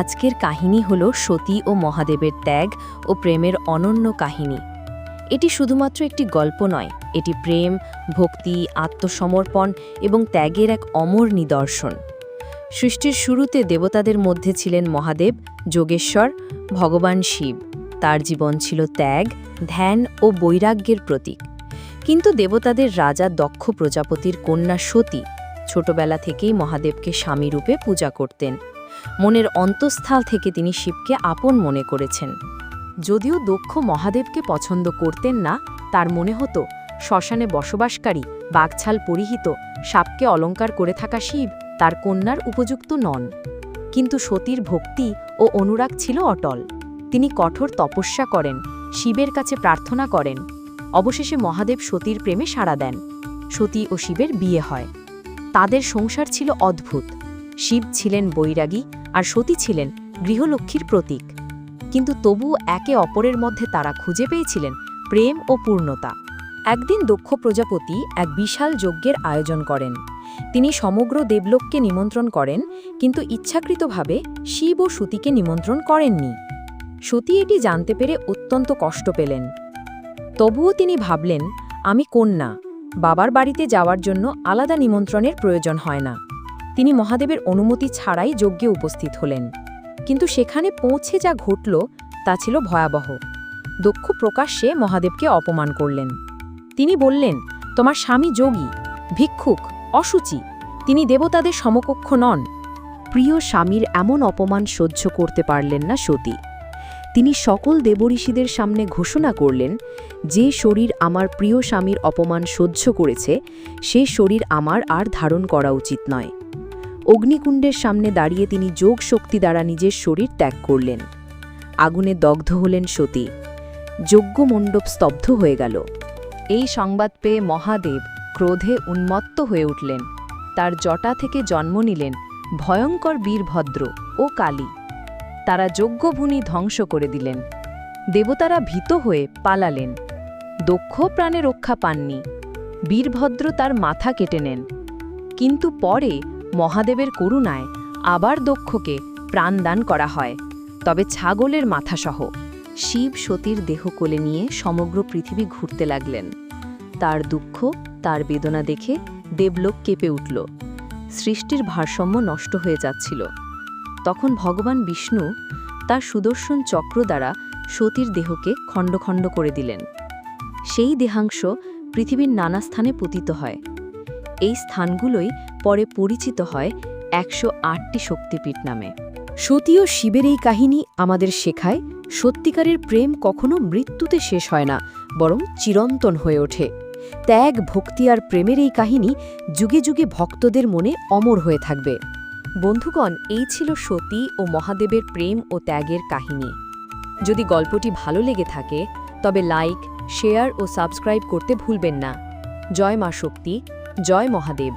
আজকের কাহিনী হল সতী ও মহাদেবের ত্যাগ ও প্রেমের অনন্য কাহিনী। এটি শুধুমাত্র একটি গল্প নয়, এটি প্রেম, ভক্তি, আত্মসমর্পণ এবং ত্যাগের এক অমর নিদর্শন। সৃষ্টির শুরুতে দেবতাদের মধ্যে ছিলেন মহাদেব, যোগেশ্বর, ভগবান শিব। তার জীবন ছিল ত্যাগ, ধ্যান ও বৈরাগ্যের প্রতীক। কিন্তু দেবতাদের রাজা দক্ষ প্রজাপতির কন্যা সতী ছোটবেলা থেকেই মহাদেবকে স্বামীরূপে পূজা করতেন। মনের অন্তঃস্থল থেকে তিনি শিবকে আপন মনে করেছেন। যদিও দক্ষ মহাদেবকে পছন্দ করতেন না, তার মনে হতো, শ্মশানে বসবাসকারী বাঘছাল পরিহিত, সাপকে অলঙ্কার করে থাকা শিব তার কন্যার উপযুক্ত নন। কিন্তু সতীর ভক্তি ও অনুরাগ ছিল অটল। তিনি কঠোর তপস্যা করেন, শিবের কাছে প্রার্থনা করেন। অবশেষে মহাদেব সতীর প্রেমে সাড়া দেন। সতী ও শিবের বিয়ে হয়। তাদের সংসার ছিল অদ্ভুত। শিব ছিলেন বৈরাগী আর সতী ছিলেন গৃহলক্ষ্মীর প্রতীক। কিন্তু তবু একে অপরের মধ্যে তারা খুঁজে পেয়েছিলেন প্রেম ও পূর্ণতা। একদিন দক্ষ প্রজাপতি এক বিশাল যজ্ঞের আয়োজন করেন। তিনি সমগ্র দেবলোককে নিমন্ত্রণ করেন, কিন্তু ইচ্ছাকৃতভাবে শিব ও সতীকে নিমন্ত্রণ করেননি। সতী এটি জানতে পেরে অত্যন্ত কষ্ট পেলেন। তবুও তিনি ভাবলেন, আমি কন্যা, বাবার বাড়িতে যাওয়ার জন্য আলাদা নিমন্ত্রণের প্রয়োজন হয় না। তিনি মহাদেবের অনুমতি ছাড়াই যজ্ঞে উপস্থিত হলেন। কিন্তু সেখানে পৌঁছে যা ঘটল, তা ছিল ভয়াবহ। দক্ষ প্রকাশ্যে মহাদেবকে অপমান করলেন। তিনি বললেন, তোমার স্বামী যোগী, ভিক্ষুক, অসুচি, তিনি দেবতাদের সমকক্ষ নন। প্রিয় স্বামীর এমন অপমান সহ্য করতে পারলেন না সতী। তিনি সকল দেবঋষিদের সামনে ঘোষণা করলেন, যে শরীর আমার প্রিয় স্বামীর অপমান সহ্য করেছে, সে শরীর আমার আর ধারণ করা উচিত নয়। অগ্নিকুণ্ডের সামনে দাঁড়িয়ে তিনি যোগ শক্তি দ্বারা নিজের শরীর ত্যাগ করলেন। আগুনে দগ্ধ হলেন সতী। যজ্ঞ মণ্ডপ স্তব্ধ হয়ে গেল। এই সংবাদ পেয়ে মহাদেব ক্রোধে উন্মত্ত হয়ে উঠলেন। তার জটা থেকে জন্ম নিলেন ভয়ঙ্কর বীরভদ্র ও কালী। তারা যজ্ঞভূমি ধ্বংস করে দিলেন। দেবতারা ভীত হয়ে পালালেন। দক্ষ প্রাণে রক্ষা পাননি। বীরভদ্র তার মাথা কেটে নেন। কিন্তু পরে মহাদেবের করুণায় আবার দক্ষকে প্রাণদান করা হয়। তবে ছাগলের মাথাসহ শিব সতীর দেহ কোলে নিয়ে সমগ্র পৃথিবী ঘুরতে লাগলেন। তার দুঃখ, তার বেদনা দেখে দেবলোক কেঁপে উঠল। সৃষ্টির ভারসাম্য নষ্ট হয়ে যাচ্ছিল। তখন ভগবান বিষ্ণু তার সুদর্শন চক্র দ্বারা সতীর দেহকে খণ্ড খণ্ড করে দিলেন। সেই দেহাংশ পৃথিবীর নানা স্থানে পতিত হয়। এই স্থানগুলোই পরে পরিচিত হয় একশো আটটি শক্তিপীঠ নামে। সতী ও শিবের এই কাহিনী আমাদের শেখায় সত্যিকারের প্রেম কখনো মৃত্যুতে শেষ হয় না, বরং চিরন্তন হয়ে ওঠে। ত্যাগ, ভক্তি আর প্রেমের এই কাহিনী যুগে যুগে ভক্তদের মনে অমর হয়ে থাকবে। বন্ধুগণ, এই ছিল সতী ও মহাদেবের প্রেম ও ত্যাগের কাহিনী। যদি গল্পটি ভালো লেগে থাকে, তবে লাইক, শেয়ার ও সাবস্ক্রাইব করতে ভুলবেন না। জয় মা শক্তি। জয় মহাদেব